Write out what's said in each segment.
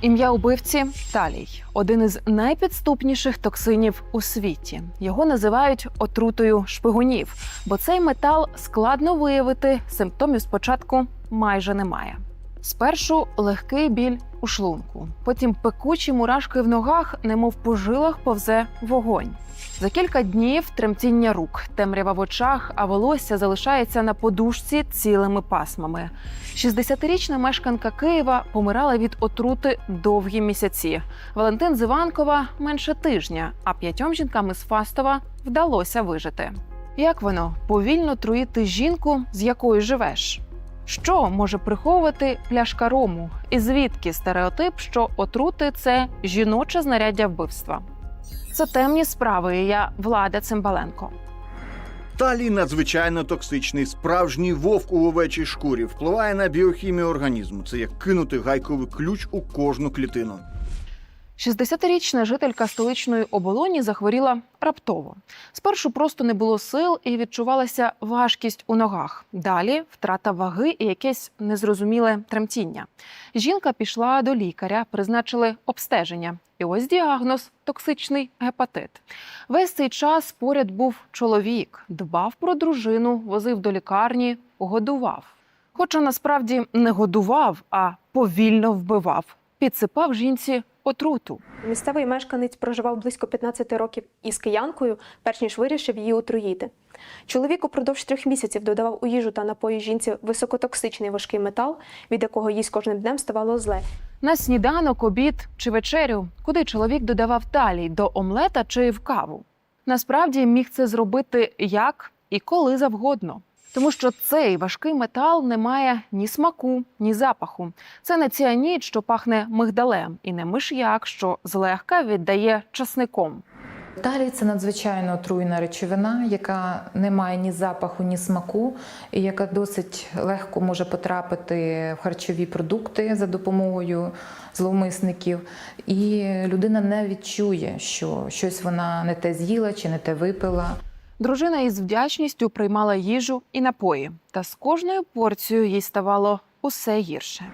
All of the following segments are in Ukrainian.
Ім'я убивці талій один із найпідступніших токсинів у світі. Його називають отрутою шпигунів, бо цей метал складно виявити. Симптомів спочатку майже немає. Спершу легкий біль у шлунку, потім пекучі мурашки в ногах, немов по жилах повзе вогонь. За кілька днів тремтіння рук, темрява в очах, а волосся залишається на подушці цілими пасмами. 60-річна мешканка Києва помирала від отрути довгі місяці. Валентин з Іванкова менше тижня, а п'ятьом жінкам із Фастова вдалося вижити. Як воно повільно труїти жінку, з якою живеш? Що може приховувати пляшка рому? І звідки стереотип, що отрути це жіноче знаряддя вбивства? Це темні справи. і Я Влада Цимбаленко. Талій надзвичайно токсичний, справжній вовк у овечій шкурі впливає на біохімію організму. Це як кинути гайковий ключ у кожну клітину. 60-річна жителька столичної оболоні захворіла раптово. Спершу просто не було сил і відчувалася важкість у ногах. Далі втрата ваги і якесь незрозуміле тремтіння. Жінка пішла до лікаря, призначили обстеження. І ось діагноз токсичний гепатит. Весь цей час поряд був чоловік, дбав про дружину, возив до лікарні, годував. Хоча насправді не годував, а повільно вбивав, підсипав жінці отруту. Місцевий мешканець проживав близько 15 років із киянкою, перш ніж вирішив її отруїти. Чоловік упродовж трьох місяців додавав у їжу та напої жінці високотоксичний важкий метал, від якого їй з кожним днем ставало зле. На сніданок, обід чи вечерю, куди чоловік додавав талій до омлета чи в каву. Насправді міг це зробити як і коли завгодно. Тому що цей важкий метал не має ні смаку, ні запаху. Це не ціаніт, що пахне мигдалем, і не миш'як, що злегка віддає часником. Талій це надзвичайно отруйна речовина, яка не має ні запаху, ні смаку, і яка досить легко може потрапити в харчові продукти за допомогою зловмисників. І людина не відчує, що щось вона не те з'їла чи не те випила. Дружина із вдячністю приймала їжу і напої, та з кожною порцією їй ставало усе гірше.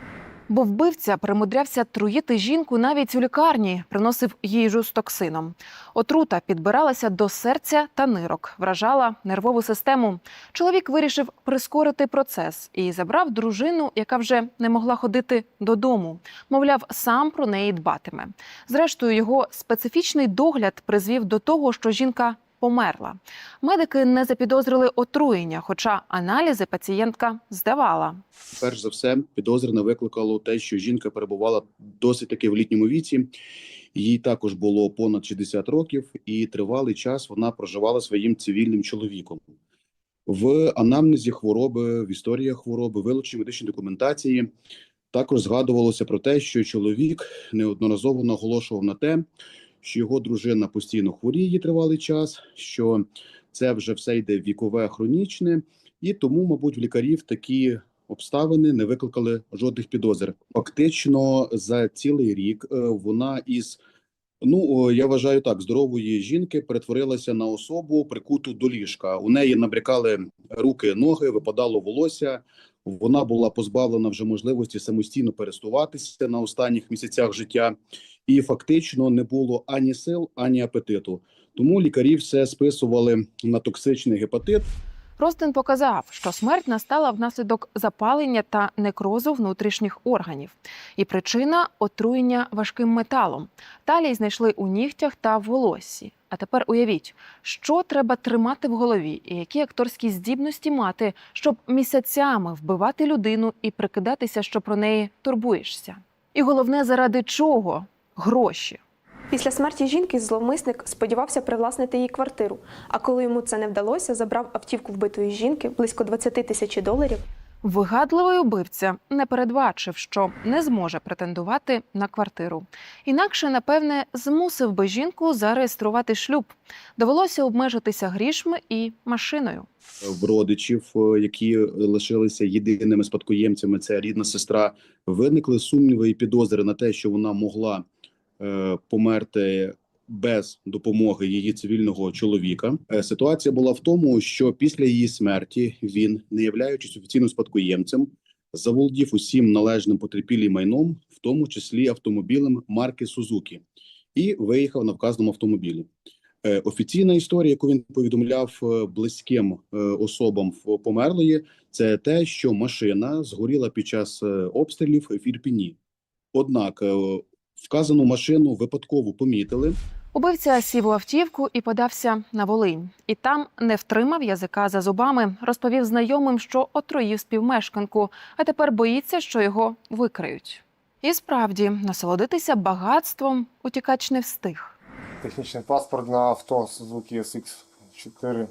Бо вбивця примудрявся труїти жінку навіть у лікарні, приносив їжу з токсином. Отрута підбиралася до серця та нирок, вражала нервову систему. Чоловік вирішив прискорити процес і забрав дружину, яка вже не могла ходити додому. Мовляв, сам про неї дбатиме. Зрештою, його специфічний догляд призвів до того, що жінка померла. Медики не запідозрили отруєння, хоча аналізи пацієнтка здавала. перш за все, підозрено викликало те, що жінка перебувала досить таки в літньому віці. Їй також було понад 60 років, і тривалий час вона проживала своїм цивільним чоловіком. В анамнезі хвороби, в історії хвороби, вилученні медичній документації також згадувалося про те, що чоловік неодноразово наголошував на те, що його дружина постійно хворіє тривалий час, що це вже все йде вікове хронічне, і тому, мабуть, в лікарів такі обставини не викликали жодних підозр. Фактично, за цілий рік е, вона із ну я вважаю так, здорової жінки перетворилася на особу прикуту до ліжка. У неї набрякали руки, ноги, випадало волосся. Вона була позбавлена вже можливості самостійно пересуватися на останніх місяцях життя, і фактично не було ані сил, ані апетиту. Тому лікарі все списували на токсичний гепатит. Ростин показав, що смерть настала внаслідок запалення та некрозу внутрішніх органів. І причина отруєння важким металом. Талій знайшли у нігтях та волоссі. А тепер уявіть, що треба тримати в голові, і які акторські здібності мати, щоб місяцями вбивати людину і прикидатися, що про неї турбуєшся. І головне, заради чого? Гроші. Після смерті жінки зловмисник сподівався привласнити її квартиру. А коли йому це не вдалося, забрав автівку вбитої жінки близько 20 тисяч доларів. Вигадливий убивця не передбачив, що не зможе претендувати на квартиру. Інакше, напевне, змусив би жінку зареєструвати шлюб. Довелося обмежитися грішми і машиною. в родичів, е, які лишилися єдиними спадкоємцями, це рідна сестра, виникли сумніви і підозри на те, що вона могла померти без допомоги її цивільного чоловіка. Е, Ситуація була в тому, що після її смерті він, не являючись офіційним спадкоємцем, заволодів усім належним потерпілій майном, в тому числі автомобілем марки Сузуки, і виїхав на вказаному автомобілі. Е, Офіційна історія, яку він повідомляв е, близьким е, особам померлої, це те, що машина згоріла під час е, обстрілів в Ірпіні. Однак е, вказану машину випадково помітили. Убивця сів у автівку і подався на Волинь. І там не втримав язика за зубами, розповів знайомим, що отруїв співмешканку, а тепер боїться, що його викриють. І справді насолодитися багатством утікач не встиг. Технічний паспорт на авто Suzuki SX4.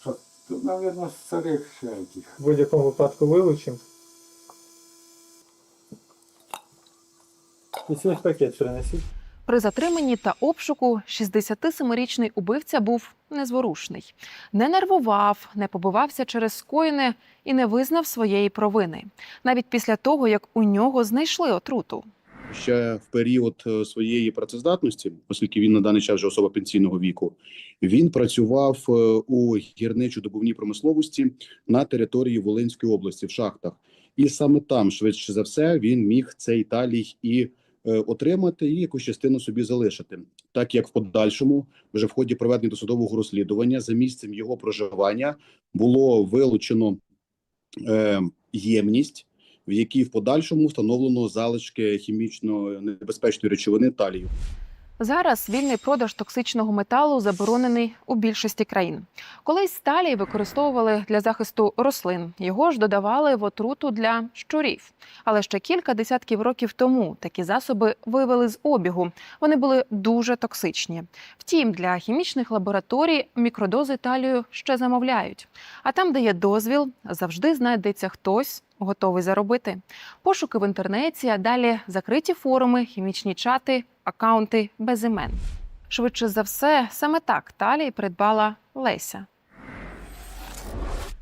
Що, тут, мабуть, старих всяких. В будь-якому випадку вилучимо. І пакет принесіть. При затриманні та обшуку 67-річний убивця був незворушний, не нервував, не побивався через скоєне і не визнав своєї провини, навіть після того як у нього знайшли отруту. ще в період е, своєї працездатності, оскільки він на даний час вже особа пенсійного віку, він працював е, у гірничо-добувній промисловості на території Волинської області в шахтах, і саме там, швидше за все, він міг цей талій і отримати, і якусь частину собі залишити, так як в подальшому, вже в ході проведення досудового розслідування, за місцем його проживання було вилучено е, ємність в якій в подальшому встановлено залишки хімічно небезпечної речовини талію. Зараз вільний продаж токсичного металу заборонений у більшості країн. Колись сталій використовували для захисту рослин. Його ж додавали в отруту для щурів. Але ще кілька десятків років тому такі засоби вивели з обігу. Вони були дуже токсичні. Втім, для хімічних лабораторій мікродози талію ще замовляють. А там, де є дозвіл, завжди знайдеться хтось. Готовий заробити пошуки в інтернеті, а далі закриті форуми, хімічні чати, акаунти без імен. Швидше за все, саме так Талій придбала Леся.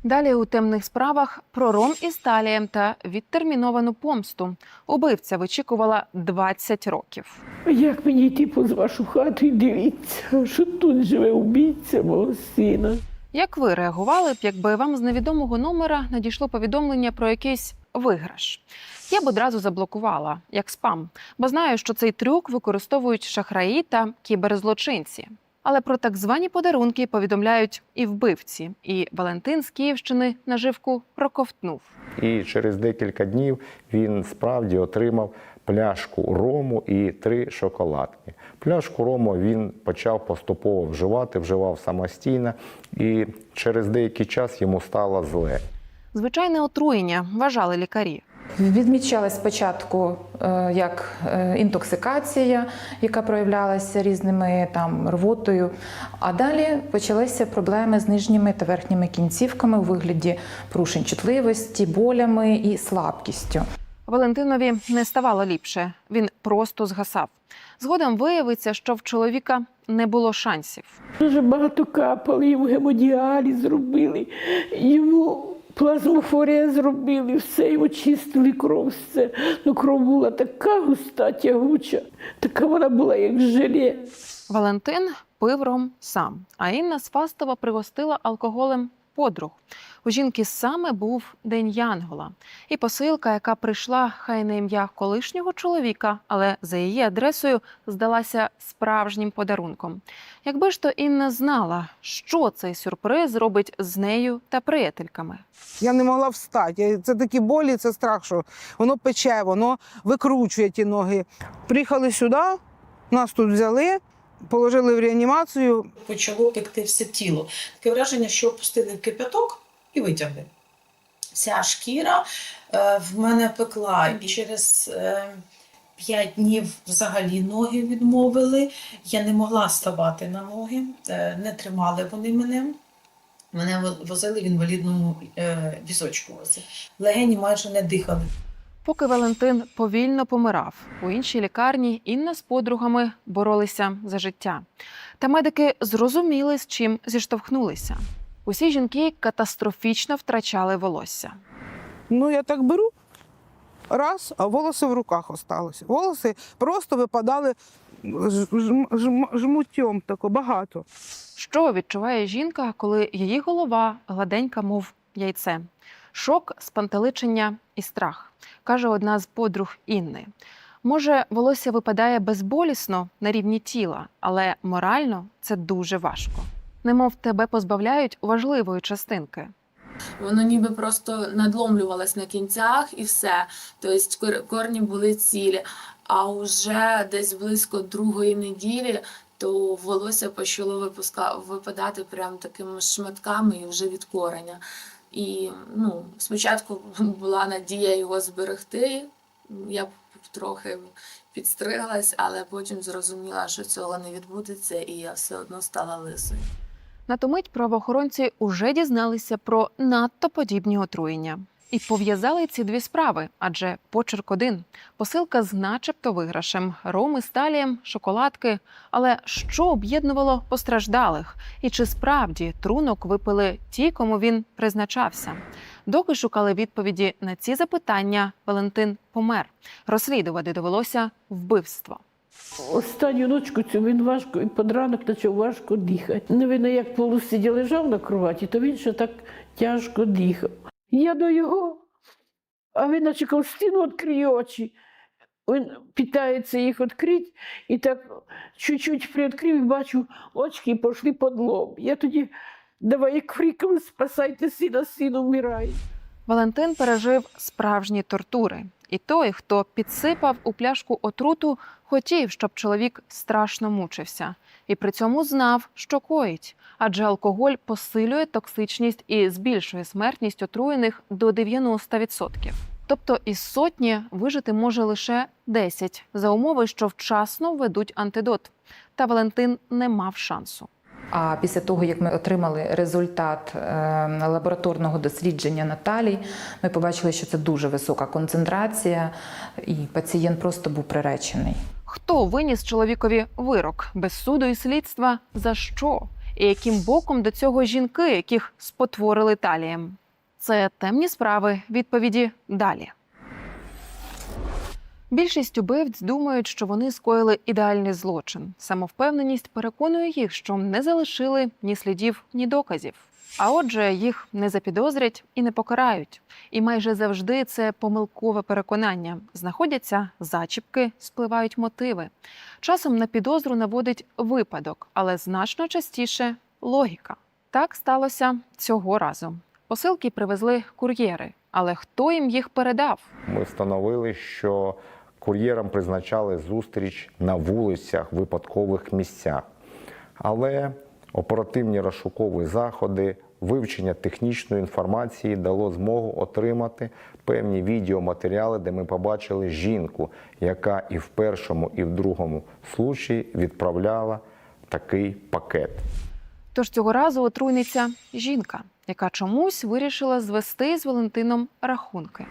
Далі у темних справах про ром із талієм та відтерміновану помсту. Убивця вичікувала 20 років. Як мені йти поза вашу хату і дивіться, що тут живе убійця мого сина. Як ви реагували б, якби вам з невідомого номера надійшло повідомлення про якийсь виграш? Я б одразу заблокувала як спам, бо знаю, що цей трюк використовують шахраї та кіберзлочинці. Але про так звані подарунки повідомляють і вбивці. І Валентин з Київщини наживку проковтнув. І через декілька днів він справді отримав пляшку рому і три шоколадки. Пляшку рому він почав поступово вживати, вживав самостійно, і через деякий час йому стало зле. Звичайне отруєння вважали лікарі. Відмічалась спочатку е, як е, інтоксикація, яка проявлялася різними там рвотою. А далі почалися проблеми з нижніми та верхніми кінцівками у вигляді порушень чутливості, болями і слабкістю. Валентинові не ставало ліпше, він просто згасав. Згодом виявиться, що в чоловіка не було шансів. Дуже багато капали, йому гемодіаліз зробили, йому плазмофорія зробили, все йому чистили кров. Все. Ну, кров була така густа, тягуча, така вона була, як желе. Валентин пив ром сам, а Інна Сфастова пригостила алкоголем подруг. У жінки саме був день Янгола, і посилка, яка прийшла хай на ім'я колишнього чоловіка, але за її адресою здалася справжнім подарунком. Якби ж то Інна знала, що цей сюрприз робить з нею та приятельками. Я не могла встати. Це такі болі, це страх, що воно пече, воно викручує ті ноги. Приїхали сюди, нас тут взяли, положили в реанімацію. почало пекти все тіло. Таке враження, що опустили в кипяток і витягли. Вся шкіра е, в мене пекла, і через е, п'ять днів взагалі ноги відмовили. Я не могла ставати на ноги, е, не тримали вони мене. Мене возили в інвалідному е, візочку. Легені майже не дихали. Поки Валентин повільно помирав, у іншій лікарні Інна з подругами боролися за життя. Та медики зрозуміли, з чим зіштовхнулися. Усі жінки катастрофічно втрачали волосся. Ну, я так беру, раз, а волоси в руках осталися. Волоси просто випадали ж- жм- жм- жмутьом тако багато. Що відчуває жінка, коли її голова гладенька, мов яйце? Шок, спантеличення і страх, каже одна з подруг Інни. Може, волосся випадає безболісно на рівні тіла, але морально це дуже важко. Немов тебе позбавляють важливої частинки. Воно ніби просто надломлювалось на кінцях і все. Тобто корні були цілі. А вже десь близько другої неділі то волосся почало випуска, випадати прям такими шматками і вже від кореня. І ну, спочатку була надія його зберегти. Я трохи підстриглась, але потім зрозуміла, що цього не відбудеться, і я все одно стала лисою. На ту мить правоохоронці уже дізналися про надто подібні отруєння. І пов'язали ці дві справи, адже почерк один посилка з начебто виграшем, роми з талієм, шоколадки. Але що об'єднувало постраждалих? І чи справді трунок випили ті, кому він призначався? Доки шукали відповіді на ці запитання, Валентин помер. Розслідувати довелося вбивство. Останню ночку цю він важко і під ранок почав важко дихати. Не видно, як полусидя лежав на кроваті, то він ще так тяжко дихав. Я до його, а він наче стіну відкриє очі. Він питається їх відкрити, і так чуть-чуть приоткрив і бачу, очки пішли під лоб. Я тоді давай криком спасайте сина, син умирає. Валентин пережив справжні тортури. І той, хто підсипав у пляшку отруту, хотів, щоб чоловік страшно мучився, і при цьому знав, що коїть, адже алкоголь посилює токсичність і збільшує смертність отруєних до 90%. Тобто із сотні вижити може лише 10, за умови, що вчасно введуть антидот. Та Валентин не мав шансу. А після того, як ми отримали результат е, лабораторного дослідження Наталі, ми побачили, що це дуже висока концентрація, і пацієнт просто був приречений. Хто виніс чоловікові вирок без суду і слідства? За що? І яким боком до цього жінки, яких спотворили талієм? Це темні справи. Відповіді далі. Більшість убивць думають, що вони скоїли ідеальний злочин. Самовпевненість переконує їх, що не залишили ні слідів, ні доказів. А отже, їх не запідозрять і не покарають. І майже завжди це помилкове переконання. Знаходяться зачіпки, спливають мотиви. Часом на підозру наводить випадок, але значно частіше логіка. Так сталося цього разу. Посилки привезли кур'єри, але хто їм їх передав? Ми встановили, що кур'єрам призначали зустріч на вулицях, випадкових місцях. Але оперативні розшукові заходи, вивчення технічної інформації дало змогу отримати певні відеоматеріали, де ми побачили жінку, яка і в першому, і в другому случаї відправляла такий пакет. Тож цього разу отруйниця жінка, яка чомусь вирішила звести з Валентином рахунки.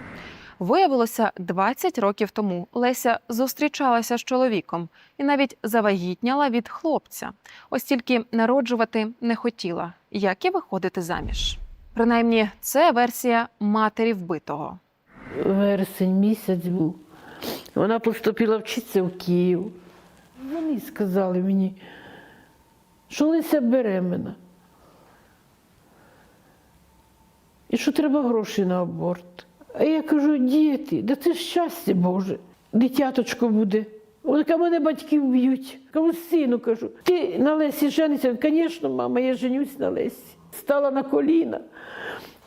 Виявилося, 20 років тому Леся зустрічалася з чоловіком і навіть завагітняла від хлопця. Ось тільки народжувати не хотіла, як і виходити заміж. Принаймні, це версія матері вбитого. Вересень місяць був. Вона поступила вчитися в Київ. Вони сказали мені, що Леся беременна. І що треба гроші на аборт. А я кажу, діти, да це ж щастя Боже, дитяточко буде. Вона каже, мене батьки вб'ють. Кажу, сину кажу, ти на Лесі женишся? Звісно, мама, я женюсь на Лесі. Стала на коліна.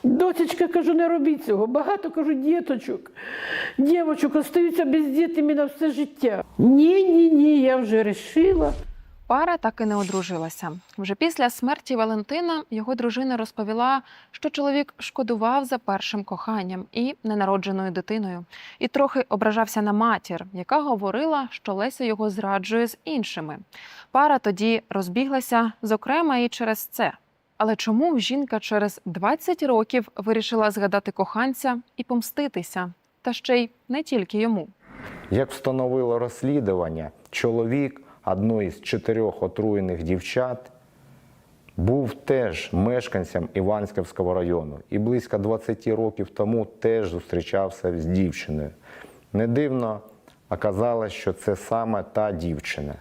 Дочечка, кажу, не робіть цього. Багато кажу, діточок, дівочок остаються бездітними на все життя. Ні, ні, ні, я вже вирішила. Пара так і не одружилася. Вже після смерті Валентина його дружина розповіла, що чоловік шкодував за першим коханням і ненародженою дитиною, і трохи ображався на матір, яка говорила, що Леся його зраджує з іншими. Пара тоді розбіглася, зокрема, і через це. Але чому жінка через 20 років вирішила згадати коханця і помститися? Та ще й не тільки йому. Як встановило розслідування, чоловік одної з чотирьох отруєних дівчат був теж мешканцем Іванськівського району і близько 20 років тому теж зустрічався з дівчиною. Не дивно оказалось, що це саме та дівчина.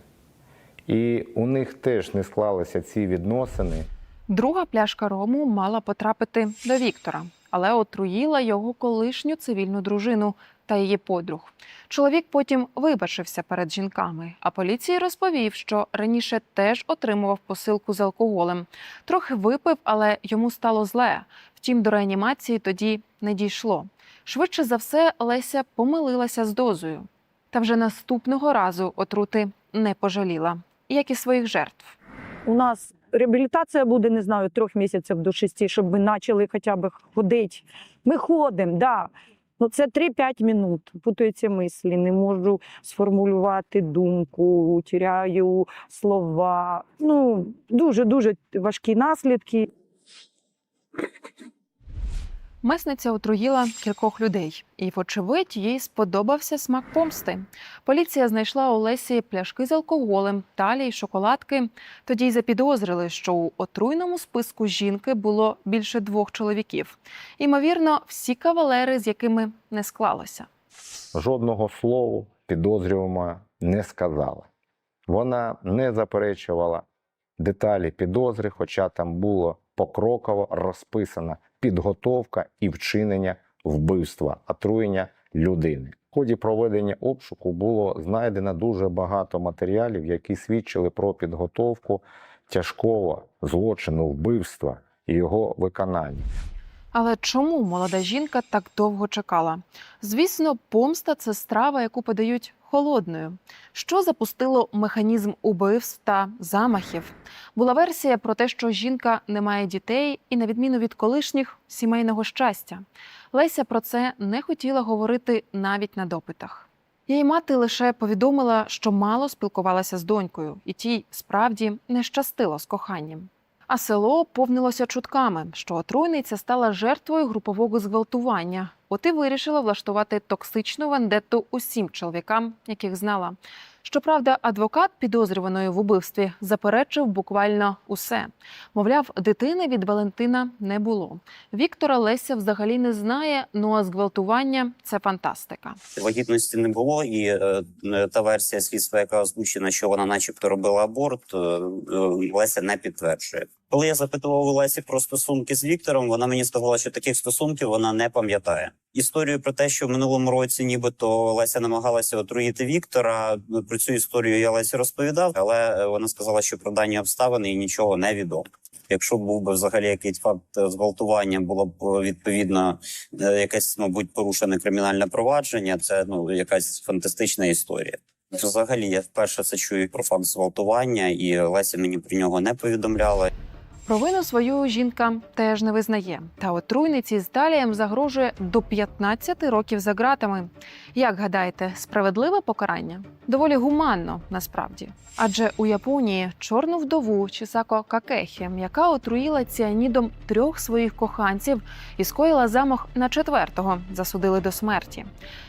І у них теж не склалися ці відносини. Друга пляшка рому мала потрапити до Віктора, але отруїла його колишню цивільну дружину та її подруг. Чоловік потім вибачився перед жінками, а поліції розповів, що раніше теж отримував посилку з алкоголем. Трохи випив, але йому стало зле. Втім, до реанімації тоді не дійшло. Швидше за все, Леся помилилася з дозою. Та вже наступного разу отрути не пожаліла, як і своїх жертв. У нас реабілітація буде, не знаю, трьох місяців до шести, щоб ми почали хоча б ходити. Ми ходимо, да. Ну, це 3-5 минут. Путаються мислі, не можу сформулювати думку, тіряю слова. Ну, дуже-дуже важкі наслідки. Месниця отруїла кількох людей, і, вочевидь, їй сподобався смак помсти. Поліція знайшла у Лесі пляшки з алкоголем, талі й шоколадки. Тоді й запідозрили, що у отруйному списку жінки було більше двох чоловіків. Імовірно, всі кавалери, з якими не склалося. Жодного слова підозрювана не сказала. Вона не заперечувала деталі підозри, хоча там було покроково розписана підготовка і вчинення вбивства, отруєння людини. В ході проведення обшуку було знайдено дуже багато матеріалів, які свідчили про підготовку тяжкого злочину вбивства і його виконання. Але чому молода жінка так довго чекала? Звісно, помста це страва, яку подають холодною. Що запустило механізм убивств та замахів? Була версія про те, що жінка не має дітей і, на відміну від колишніх, сімейного щастя. Леся про це не хотіла говорити навіть на допитах. Її мати лише повідомила, що мало спілкувалася з донькою, і тій справді не щастило з коханням. А село повнилося чутками, що отруйниця стала жертвою групового зґвалтування. От і вирішила влаштувати токсичну вендетту усім чоловікам, яких знала. Щоправда, адвокат підозрюваної в убивстві заперечив буквально усе. Мовляв, дитини від Валентина не було. Віктора Леся взагалі не знає. Ну а зґвалтування це фантастика. Вагітності не було, і е, та версія слідства, яка озвучена, що вона, начебто, робила аборт, е, е, Леся не підтверджує. Коли я запитував у Лесі про стосунки з Віктором, вона мені сказала, що таких стосунків вона не пам'ятає. Історію про те, що в минулому році, нібито Леся намагалася отруїти Віктора. Про цю історію я Лесі розповідав, але вона сказала, що про дані обставини і нічого не відомо. Якщо був би взагалі якийсь факт зґвалтування, було б відповідно е, якесь, мабуть, порушене кримінальне провадження. Це ну якась фантастична історія. Взагалі, я вперше це чую про факт зґвалтування, і Леся мені про нього не повідомляла. Провину свою жінка теж не визнає. Та отруйниці з Талієм загрожує до 15 років за ґратами. Як гадаєте, справедливе покарання? Доволі гуманно насправді. Адже у Японії чорну вдову Чисако Какехі, яка отруїла ціанідом трьох своїх коханців і скоїла замах на четвертого, засудили до смерті.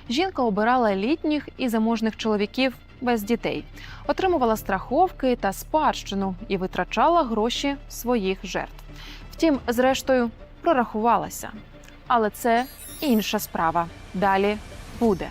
Жінка обирала літніх і заможних чоловіків без дітей, отримувала страховки та спадщину і витрачала гроші своїх жертв. Втім, зрештою, прорахувалася. Але це інша справа. Далі буде.